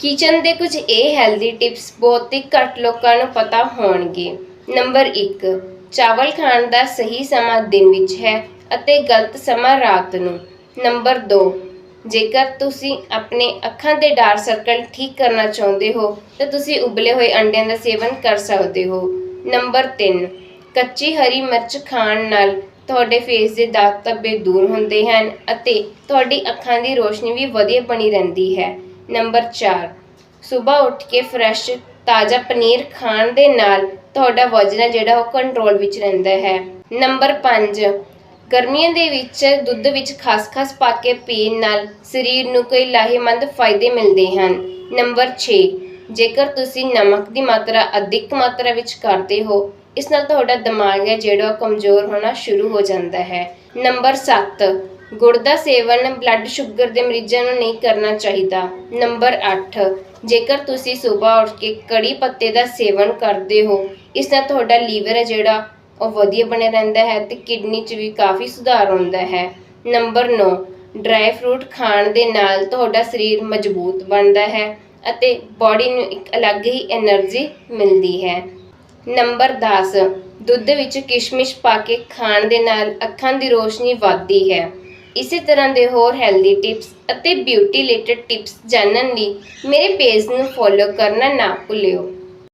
Kitchen ਦੇ ਕੁਝ ਇਹ ਹੈਲਦੀ ਟਿਪਸ ਬਹੁਤ ਹੀ ਘੱਟ ਲੋਕਾਂ ਨੂੰ ਪਤਾ ਹੋਣਗੇ। ਨੰਬਰ 1 ਚਾਵਲ ਖਾਣ ਦਾ ਸਹੀ ਸਮਾਂ ਦਿਨ ਵਿੱਚ ਹੈ ਅਤੇ ਗਲਤ ਸਮਾਂ ਰਾਤ ਨੂੰ। ਨੰਬਰ 2 ਜੇਕਰ ਤੁਸੀਂ ਆਪਣੇ ਅੱਖਾਂ ਦੇ ਡਾਰਕ ਸਰਕਲ ਠੀਕ ਕਰਨਾ ਚਾਹੁੰਦੇ ਹੋ, ਤਾਂ ਤੁਸੀਂ ਉਬਲੇ ਹੋਏ ਅੰਡਿਆਂ ਦਾ ਸੇਵਨ ਕਰ ਸਕਦੇ ਹੋ। ਨੰਬਰ 3 ਕੱਚੀ ਹਰੀ ਮਿਰਚ ਖਾਣ ਨਾਲ ਤੁਹਾਡੇ ਫੇਸ ਦੇ ਦਾਗ ਧੱਬੇ ਦੂਰ ਹੁੰਦੇ ਹਨ ਅਤੇ ਤੁਹਾਡੀ ਅੱਖਾਂ ਦੀ ਰੋਸ਼ਨੀ ਵੀ ਵਧੀਆ ਬਣੀ ਰਹਿੰਦੀ ਹੈ। ਨੰਬਰ 4 ਸਵੇਰ ਉੱਠ ਕੇ ਫਰੈਸ਼ ਤਾਜ਼ਾ ਪਨੀਰ ਖਾਣ ਦੇ ਨਾਲ ਤੁਹਾਡਾ ਵਜ਼ਨ ਹੈ ਜਿਹੜਾ ਉਹ ਕੰਟਰੋਲ ਵਿੱਚ ਰਹਿੰਦਾ ਹੈ। ਨੰਬਰ 5 ਗਰਮੀਆਂ ਦੇ ਵਿੱਚ ਦੁੱਧ ਵਿੱਚ ਖਸਖਸ ਪਾ ਕੇ ਪੀਣ ਨਾਲ ਸਰੀਰ ਨੂੰ ਕਈ ਲਾਹੇਮੰਦ ਫਾਇਦੇ ਮਿਲਦੇ ਹਨ। ਨੰਬਰ 6 ਜੇਕਰ ਤੁਸੀਂ ਨਮਕ ਦੀ ਮਾਤਰਾ ਅਧਿਕ ਮਾਤਰਾ ਵਿੱਚ ਕਰਦੇ ਹੋ, ਇਸ ਨਾਲ ਤੁਹਾਡਾ ਦਿਮਾਗ ਹੈ ਜਿਹੜਾ ਉਹ ਕਮਜ਼ੋਰ ਹੋਣਾ ਸ਼ੁਰੂ ਹੋ ਜਾਂਦਾ ਹੈ। ਨੰਬਰ 7 ਗੁੜ ਦਾ ਸੇਵਨ ਬਲੱਡ ਸ਼ੂਗਰ ਦੇ ਮਰੀਜ਼ਾਂ ਨੂੰ ਨਹੀਂ ਕਰਨਾ ਚਾਹੀਦਾ। ਨੰਬਰ 8 ਜੇਕਰ ਤੁਸੀਂ ਸਵੇਰ ਉੱਠ ਕੇ ਕੜੀ ਪੱਤੇ ਦਾ ਸੇਵਨ ਕਰਦੇ ਹੋ, ਇਸ ਨਾਲ ਤੁਹਾਡਾ ਲੀਵਰ ਹੈ ਜਿਹੜਾ, ਉਹ ਵਧੀਆ ਬਣਿਆ ਰਹਿੰਦਾ ਹੈ ਤੇ ਕਿਡਨੀ 'ਚ ਵੀ ਕਾਫੀ ਸੁਧਾਰ ਆਉਂਦਾ ਹੈ। ਨੰਬਰ 9 ਡਰਾਈ ਫਰੂਟ ਖਾਣ ਦੇ ਨਾਲ ਤੁਹਾਡਾ ਸਰੀਰ ਮਜ਼ਬੂਤ ਬਣਦਾ ਹੈ ਅਤੇ ਬਾਡੀ ਨੂੰ ਇੱਕ ਅਲੱਗ ਹੀ એનર્ਜੀ ਮਿਲਦੀ ਹੈ। ਨੰਬਰ 10 ਦੁੱਧ ਵਿੱਚ ਕਿਸ਼ਮਿਸ਼ ਪਾ ਕੇ ਖਾਣ ਦੇ ਨਾਲ ਅੱਖਾਂ ਦੀ ਰੋਸ਼ਨੀ ਵੱਧਦੀ ਹੈ। ਇਸੇ ਤਰ੍ਹਾਂ ਦੇ ਹੋਰ ਹੈਲਦੀ ਟਿਪਸ ਅਤੇ ਬਿਊਟੀ ਰਿਲੇਟਡ ਟਿਪਸ ਜਾਣਨ ਲਈ ਮੇਰੇ ਪੇਜ ਨੂੰ ਫੋਲੋ ਕਰਨਾ ਨਾ ਭੁੱਲਿਓ।